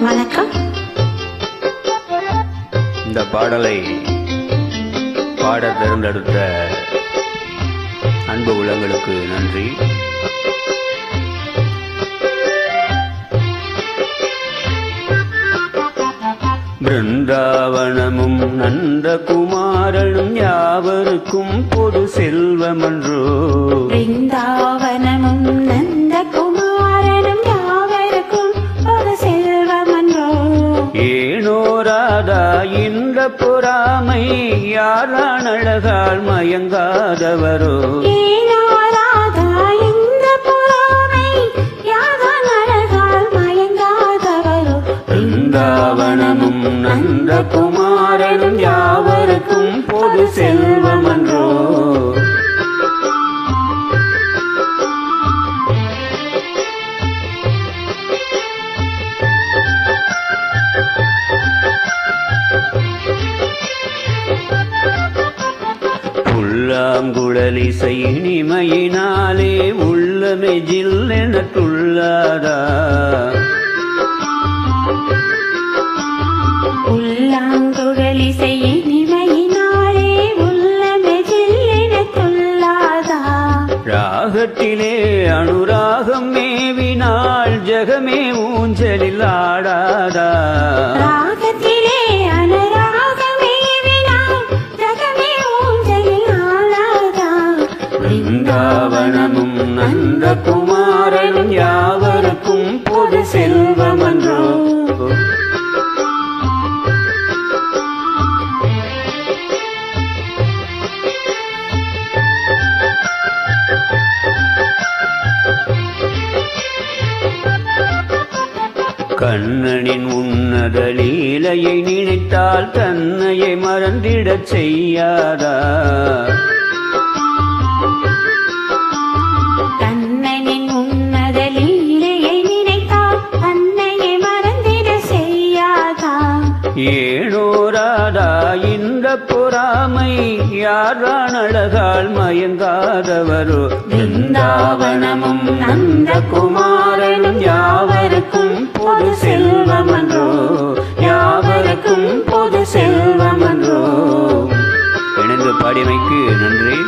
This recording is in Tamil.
வணக்கம். இந்த பாடலை பாட தேர்ந்தெடுத்த அன்பு உள்ளங்களுக்கு நன்றி. பிருந்தாவனமும் நந்தகுமாரனும் யாவருக்கும் பொது செல்வமன்றோ. பிருந்தாவனமும் பொறாமை யாரான் அழகால் மயங்காதவரோ? பிருந்தாவனமும் நந்தகுமாரனும் யாவருக்கும் பொது செல்வமன்றோ புல்லாங்குழலிசை இனிமையினாலே உள்ளமே ஜில்லென துள்ளாதா உள்ளாங்குழலிசை இனிமையினாலே உள்ளமே ஜில்லென துள்ளாதா ராகத்திலே அனுராகம் மேவினால் ஜெகமே ஊஞ்சலில் ஆடாதா? பிருந்தாவனமும் நந்த குமாரனும் யாவருக்கும் பொது செல்வமன்றோ? கண்ணனின் உன்னத லீலையை நினைத்தால் தன்னையை மறந்திடச் செய்யாதா? இந்த பொறாமை யாரான் அழகால் மயங்காதவரோ? பிருந்தாவனமும் நந்தகுமாரனும் யாவருக்கும் பொது செல்வமன்றோ? யாவருக்கும் பொது செல்வமன்றோ? இணைந்து பாடியமைக்கு நன்றி.